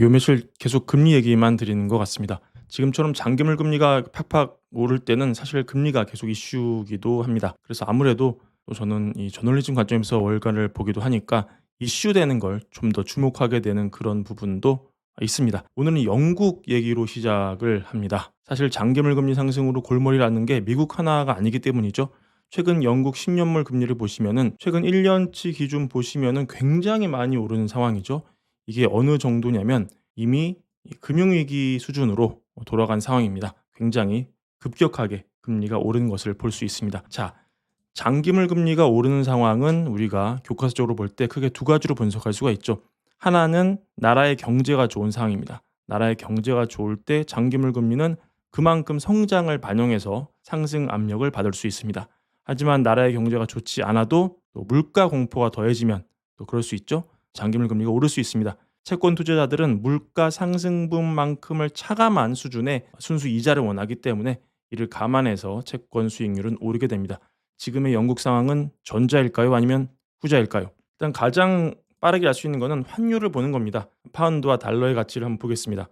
요 며칠 계속 금리 얘기만 드리는 것 같습니다. 지금처럼 장기물 금리가 팍팍 오를 때는 사실 금리가 계속 이슈기도 합니다. 그래서 아무래도 또 저는 이 저널리즘 관점에서 월가를 보기도 하니까 이슈되는 걸 좀 더 주목하게 되는 그런 부분도 있습니다. 오늘은 영국 얘기로 시작을 합니다. 사실 장기물 금리 상승으로 골머리를 앓는 게 미국 하나가 아니기 때문이죠. 최근 영국 10년물 금리를 보시면은 최근 1년치 기준 보시면은 굉장히 많이 오르는 상황이죠. 이게 어느 정도냐면 이미 이 금융위기 수준으로 돌아간 상황입니다. 굉장히 급격하게 금리가 오르는 것을 볼 수 있습니다. 자, 장기물 금리가 오르는 상황은 우리가 교과서적으로 볼 때 크게 두 가지로 분석할 수가 있죠. 하나는 나라의 경제가 좋은 상황입니다. 나라의 경제가 좋을 때 장기물 금리는 그만큼 성장을 반영해서 상승 압력을 받을 수 있습니다. 하지만 나라의 경제가 좋지 않아도 또 물가 공포가 더해지면 또 그럴 수 있죠. 장기물 금리가 오를 수 있습니다. 채권 투자자들은 물가 상승분만큼을 차감한 수준의 순수 이자를 원하기 때문에 이를 감안해서 채권 수익률은 오르게 됩니다. 지금의 영국 상황은 전자일까요? 아니면 후자일까요? 일단 가장 빠르게 알 수 있는 것은 환율을 보는 겁니다. 파운드와 달러의 가치를 한번 보겠습니다.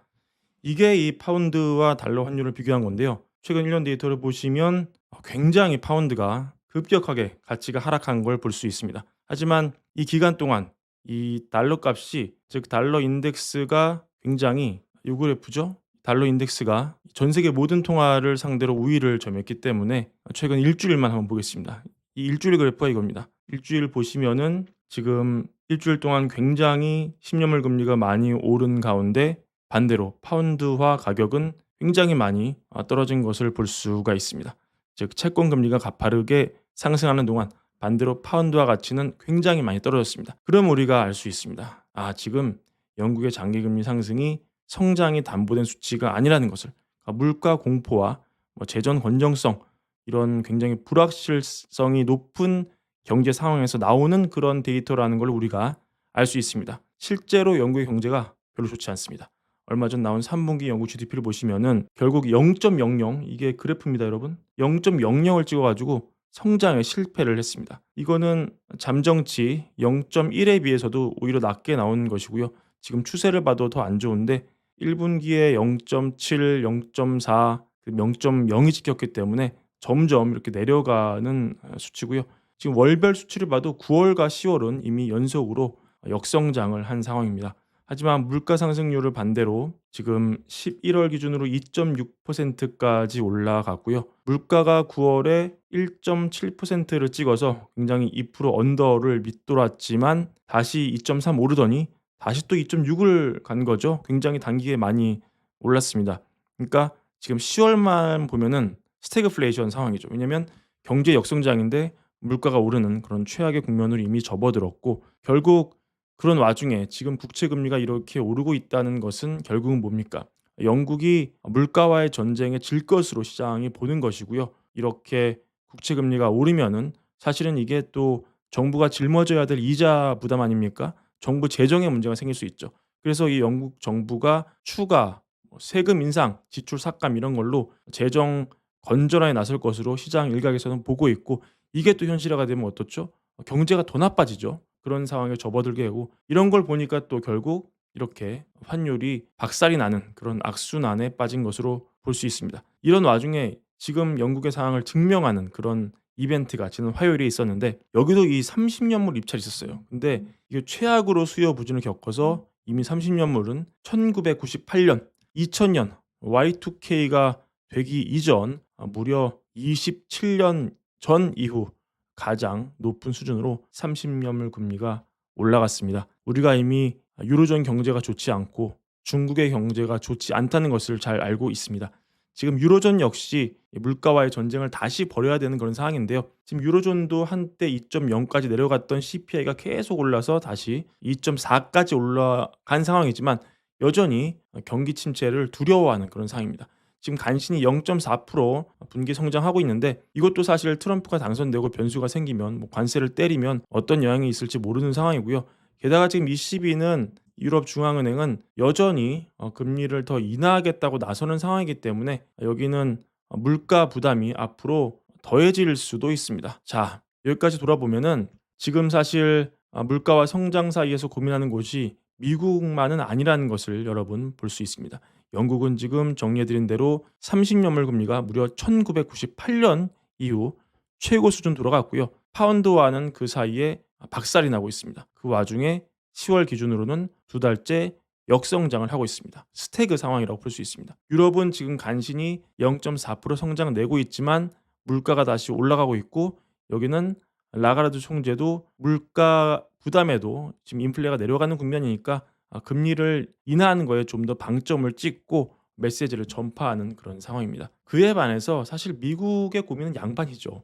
이게 이 파운드와 달러 환율을 비교한 건데요. 최근 1년 데이터를 보시면 굉장히 파운드가 급격하게 가치가 하락한 걸 볼 수 있습니다. 하지만 이 기간 동안 이 달러 값이 즉 달러 인덱스가 굉장히 요 그래프죠. 달러 인덱스가 전 세계 모든 통화를 상대로 우위를 점했기 때문에 최근 일주일만 한번 보겠습니다. 이 일주일 그래프가 이겁니다. 일주일 보시면은 지금 일주일 동안 굉장히 10년물 금리가 많이 오른 가운데 반대로 파운드화 가격은 굉장히 많이 아, 떨어진 것을 볼 수가 있습니다. 즉 채권 금리가 가파르게 상승하는 동안 반대로 파운드화 가치는 굉장히 많이 떨어졌습니다. 그럼 우리가 알 수 있습니다. 아, 지금 영국의 장기 금리 상승이 성장이 담보된 수치가 아니라는 것을 그러니까 물가 공포와 뭐 재정 건정성 이런 굉장히 불확실성이 높은 경제 상황에서 나오는 그런 데이터라는 걸 우리가 알 수 있습니다. 실제로 영국의 경제가 별로 좋지 않습니다. 얼마 전 나온 3분기 영국 GDP를 보시면은 결국 0.00 이게 그래프입니다, 여러분. 0.00을 찍어가지고 성장에 실패를 했습니다. 이거는 잠정치 0.1에 비해서도 오히려 낮게 나온 것이고요. 지금 추세를 봐도 더 안 좋은데 1분기에 0.7, 0.4, 0.0이 찍혔기 때문에 점점 이렇게 내려가는 수치고요. 지금 월별 수치를 봐도 9월과 10월은 이미 연속으로 역성장을 한 상황입니다. 하지만 물가 상승률을 반대로 지금 11월 기준으로 2.6%까지 올라갔고요. 물가가 9월에 1.7%를 찍어서 굉장히 2% 언더를 밑돌았지만 다시 2.3 오르더니 다시 또 2.6을 간 거죠. 굉장히 단기에 많이 올랐습니다. 그러니까 지금 10월만 보면은 스태그플레이션 상황이죠. 왜냐면 경제 역성장인데 물가가 오르는 그런 최악의 국면으로 이미 접어들었고 결국 그런 와중에 지금 국채 금리가 이렇게 오르고 있다는 것은 결국은 뭡니까? 영국이 물가와의 전쟁에 질 것으로 시장이 보는 것이고요. 이렇게 국채 금리가 오르면은 사실은 이게 또 정부가 짊어져야 될 이자 부담 아닙니까? 정부 재정에 문제가 생길 수 있죠. 그래서 이 영국 정부가 추가 뭐 세금 인상, 지출 삭감 이런 걸로 재정 건전화에 나설 것으로 시장 일각에서는 보고 있고 이게 또 현실화가 되면 어떻죠? 경제가 더 나빠지죠. 그런 상황에 접어들게 되고 이런 걸 보니까 또 결국 이렇게 환율이 박살이 나는 그런 악순환에 빠진 것으로 볼 수 있습니다. 이런 와중에 지금 영국의 상황을 증명하는 그런 이벤트가 지난 화요일에 있었는데 여기도 이 30년물 입찰이 있었어요. 근데 이게 최악으로 수요 부진을 겪어서 이미 30년물은 1998년, 2000년 Y2K가 되기 이전 무려 27년 전 이후 가장 높은 수준으로 30년물 금리가 올라갔습니다. 우리가 이미 유로존 경제가 좋지 않고 중국의 경제가 좋지 않다는 것을 잘 알고 있습니다. 지금 유로존 역시 물가와의 전쟁을 다시 벌여야 되는 그런 상황인데요. 지금 유로존도 한때 2.0까지 내려갔던 CPI가 계속 올라서 다시 2.4까지 올라간 상황이지만 여전히 경기 침체를 두려워하는 그런 상황입니다. 지금 간신히 0.4% 분기 성장하고 있는데 이것도 사실 트럼프가 당선되고 변수가 생기면 뭐 관세를 때리면 어떤 영향이 있을지 모르는 상황이고요. 게다가 지금 ECB는 유럽 중앙은행은 여전히 어, 금리를 더 인하하겠다고 나서는 상황이기 때문에 여기는 물가 부담이 앞으로 더해질 수도 있습니다. 자, 여기까지 돌아보면은 지금 사실 아, 물가와 성장 사이에서 고민하는 곳이 미국만은 아니라는 것을 여러분 볼 수 있습니다. 영국은 지금 정리해 드린 대로 30년물 금리가 무려 1998년 이후 최고 수준 돌아갔고요. 파운드와는 그 사이에 박살이 나고 있습니다. 그 와중에 10월 기준으로는 두 달째 역성장을 하고 있습니다. 스태그 상황이라고 볼 수 있습니다. 유럽은 지금 간신히 0.4% 성장 내고 있지만 물가가 다시 올라가고 있고 여기는 라가르드 총재도 물가 부담에도 지금 인플레가 내려가는 국면이니까 아, 금리를 인하하는 거에 좀 더 방점을 찍고 메시지를 전파하는 그런 상황입니다. 그에 반해서 사실 미국의 고민은 양반이죠.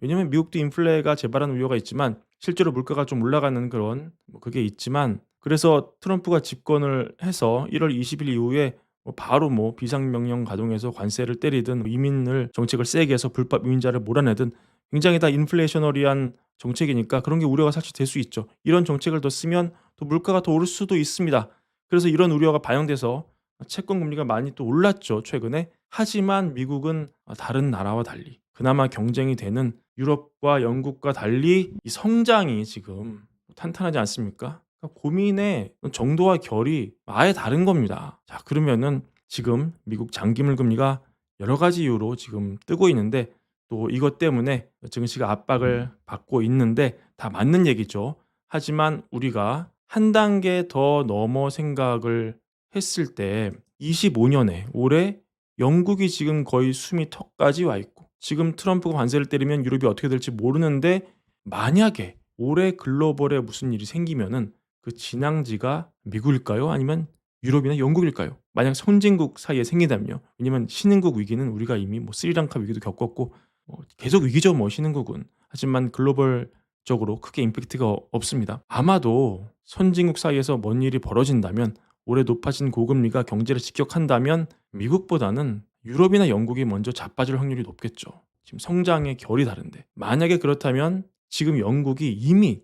왜냐하면 미국도 인플레가 재발하는 우려가 있지만 실제로 물가가 좀 올라가는 그런 뭐 그게 있지만 그래서 트럼프가 집권을 해서 1월 20일 이후에 뭐 바로 뭐 비상명령 가동해서 관세를 때리든 이민을 정책을 세게 해서 불법 이민자를 몰아내든 굉장히 다 인플레이셔너리한 정책이니까 그런 게 우려가 사실 될 수 있죠. 이런 정책을 더 쓰면 또 물가가 더 오를 수도 있습니다. 그래서 이런 우려가 반영돼서 채권 금리가 많이 또 올랐죠 최근에. 하지만 미국은 다른 나라와 달리 그나마 경쟁이 되는 유럽과 영국과 달리 이 성장이 지금 탄탄하지 않습니까? 그러니까 고민의 정도와 결이 아예 다른 겁니다. 자 그러면은 지금 미국 장기물 금리가 여러 가지 이유로 지금 뜨고 있는데 또 이것 때문에 증시가 압박을 받고 있는데 다 맞는 얘기죠. 하지만 우리가 한 단계 더 넘어 생각을 했을 때 25년에 올해 영국이 지금 거의 숨이 턱까지 와 있고 지금 트럼프가 관세를 때리면 유럽이 어떻게 될지 모르는데 만약에 올해 글로벌에 무슨 일이 생기면은 그 진앙지가 미국일까요? 아니면 유럽이나 영국일까요? 만약 선진국 사이에 생기다면요. 왜냐면 신흥국 위기는 우리가 이미 뭐 스리랑카 위기도 겪었고 뭐 계속 위기죠, 뭐 신흥국은. 하지만 글로벌적으로 크게 임팩트가 없습니다. 아마도 선진국 사이에서 뭔 일이 벌어진다면 올해 높아진 고금리가 경제를 직격한다면 미국보다는 유럽이나 영국이 먼저 자빠질 확률이 높겠죠. 지금 성장의 결이 다른데 만약에 그렇다면 지금 영국이 이미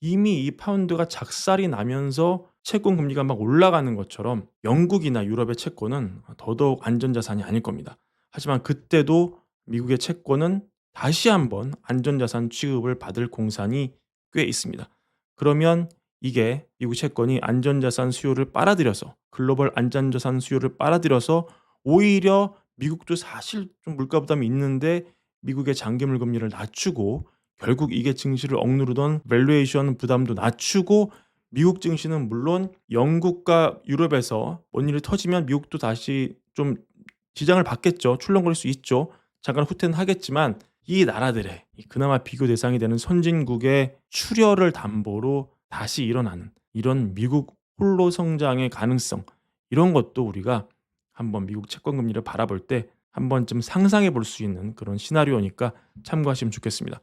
이미 이 파운드가 작살이 나면서 채권 금리가 막 올라가는 것처럼 영국이나 유럽의 채권은 더더욱 안전 자산이 아닐 겁니다. 하지만 그때도 미국의 채권은 다시 한번 안전자산 취급을 받을 공산이 꽤 있습니다. 그러면 이게 미국 채권이 안전자산 수요를 빨아들여서 글로벌 안전자산 수요를 빨아들여서 오히려 미국도 사실 좀 물가 부담이 있는데 미국의 장기물 금리를 낮추고 결국 이게 증시를 억누르던 밸류에이션 부담도 낮추고 미국 증시는 물론 영국과 유럽에서 뭔 일이 터지면 미국도 다시 좀 지장을 받겠죠. 출렁거릴 수 있죠. 잠깐 후퇴는 하겠지만 이 나라들의 그나마 비교 대상이 되는 선진국의 출혈을 담보로 다시 일어나는 이런 미국 홀로 성장의 가능성 이런 것도 우리가 한번 미국 채권 금리를 바라볼 때 한 번쯤 상상해 볼 수 있는 그런 시나리오니까 참고하시면 좋겠습니다.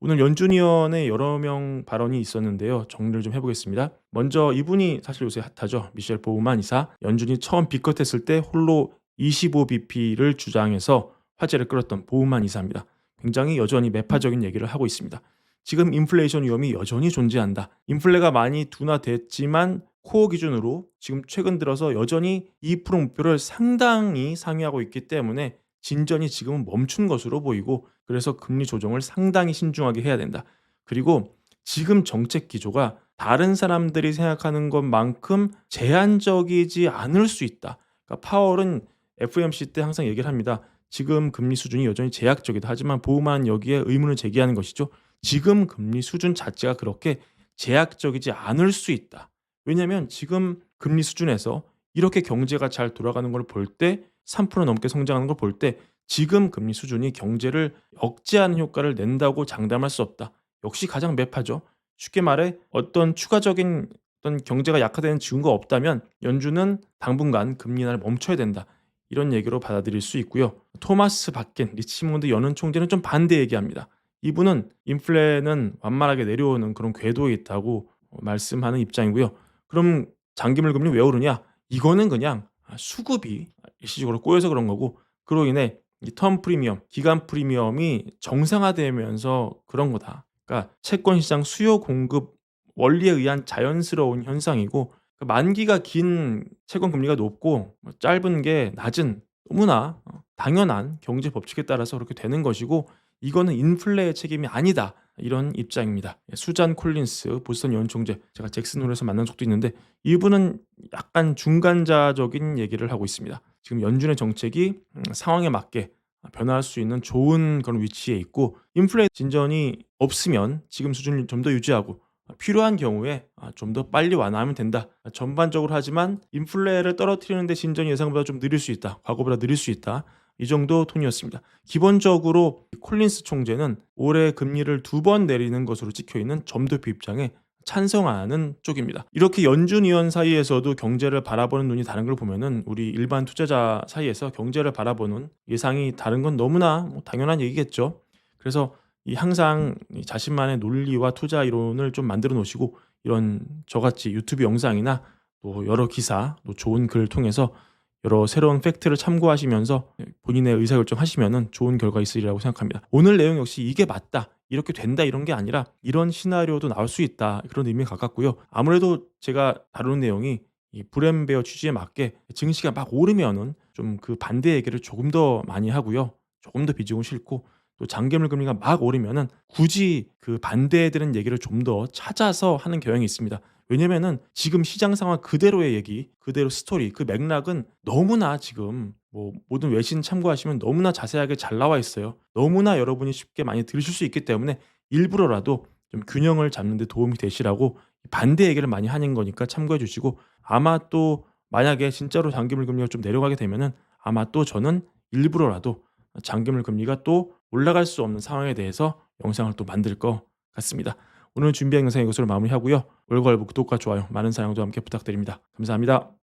오늘 연준 위원의 여러 명 발언이 있었는데요. 정리를 좀 해보겠습니다. 먼저 이분이 사실 요새 핫하죠. 미셸 보우만 이사. 연준이 처음 비컷했을 때 홀로 25bp를 주장해서 화제를 끌었던 보우만 이사입니다. 굉장히 여전히 매파적인 얘기를 하고 있습니다. 지금 인플레이션 위험이 여전히 존재한다. 인플레가 많이 둔화됐지만 코어 기준으로 지금 최근 들어서 여전히 2% 목표를 상당히 상회하고 있기 때문에 진전이 지금은 멈춘 것으로 보이고 그래서 금리 조정을 상당히 신중하게 해야 된다. 그리고 지금 정책 기조가 다른 사람들이 생각하는 것만큼 제한적이지 않을 수 있다. 그러니까 파월은 FOMC 때 항상 얘기를 합니다. 지금 금리 수준이 여전히 제약적이다. 하지만 보호만 여기에 의문을 제기하는 것이죠. 지금 금리 수준 자체가 그렇게 제약적이지 않을 수 있다. 왜냐하면 지금 금리 수준에서 이렇게 경제가 잘 돌아가는 걸 볼 때 3% 넘게 성장하는 걸 볼 때 지금 금리 수준이 경제를 억제하는 효과를 낸다고 장담할 수 없다. 역시 가장 매파죠. 쉽게 말해 어떤 추가적인 어떤 경제가 약화되는 징후가 없다면 연준은 당분간 금리 인하를 멈춰야 된다. 이런 얘기로 받아들일 수 있고요. 토마스 바켄 리치몬드 연은 총재는 좀 반대 얘기합니다. 이분은 인플레는 완만하게 내려오는 그런 궤도에 있다고 말씀하는 입장이고요. 그럼 장기물 금리 왜 오르냐? 이거는 그냥 수급이 일시적으로 꼬여서 그런 거고 그로 인해 이 텀 프리미엄, 기간 프리미엄이 정상화되면서 그런 거다. 그러니까 채권 시장 수요 공급 원리에 의한 자연스러운 현상이고 그 만기가 긴 채권 금리가 높고 뭐 짧은 게 낮은 너무나 어, 당연한 경제 법칙에 따라서 그렇게 되는 것이고 이거는 인플레의 책임이 아니다. 이런 입장입니다. 예, 수잔 콜린스 보스턴 연 총재 제가 잭슨홀에서 만난 적도 있는데 이분은 약간 중간자적인 얘기를 하고 있습니다. 지금 연준의 정책이 음, 상황에 맞게 변화할 수 있는 좋은 그런 위치에 있고 인플레 진전이 없으면 지금 수준을 좀 더 유지하고 필요한 경우에 아, 좀더 빨리 완화하면 된다. 전반적으로 하지만 인플레를 떨어뜨리는데 진전이 예상보다 좀 느릴 수 있다. 과거보다 느릴 수 있다. 이 정도 톤이었습니다. 기본적으로 콜린스 총재는 올해 금리를 두 번 내리는 것으로 찍혀 있는 점도표 입장에 찬성하는 쪽입니다. 이렇게 연준 위원 사이에서도 경제를 바라보는 눈이 다른 걸 보면은 우리 일반 투자자 사이에서 경제를 바라보는 예상이 다른 건 너무나 뭐 당연한 얘기겠죠. 그래서 이 항상 이 자신만의 논리와 투자 이론을 좀 만들어 놓으시고 이런 저같이 유튜브 영상이나 또 여러 기사, 또 좋은 글을 통해서 여러 새로운 팩트를 참고하시면서 본인의 의사결정 하시면은 좋은 결과 있으리라고 생각합니다. 오늘 내용 역시 이게 맞다. 이렇게 된다 이런 게 아니라 이런 시나리오도 나올 수 있다. 그런 의미에 가깝고요. 아무래도 제가 다루는 내용이 이 브렘베어 취지에 맞게 증시가 막 오르면은 좀 그 반대 얘기를 조금 더 많이 하고요. 조금 더 비중을 싣고 또 장기물 금리가 막 오르면은 굳이 그 반대되는 얘기를 좀 더 찾아서 하는 경향이 있습니다. 왜냐면은 지금 시장 상황 그대로의 얘기, 그대로 스토리, 그 맥락은 너무나 지금 뭐 모든 외신 참고하시면 너무나 자세하게 잘 나와 있어요. 너무나 여러분이 쉽게 많이 들으실 수 있기 때문에 일부러라도 좀 균형을 잡는 데 도움이 되시라고 반대 얘기를 많이 하는 거니까 참고해 주시고 아마 또 만약에 진짜로 장기물 금리가 좀 내려가게 되면은 아마 또 저는 일부러라도 장기물 금리가 또 올라갈 수 없는 상황에 대해서 영상을 또 만들 것 같습니다. 오늘 준비한 영상 이것으로 마무리하고요. 월괄부 구독과 좋아요 많은 사랑도 함께 부탁드립니다. 감사합니다.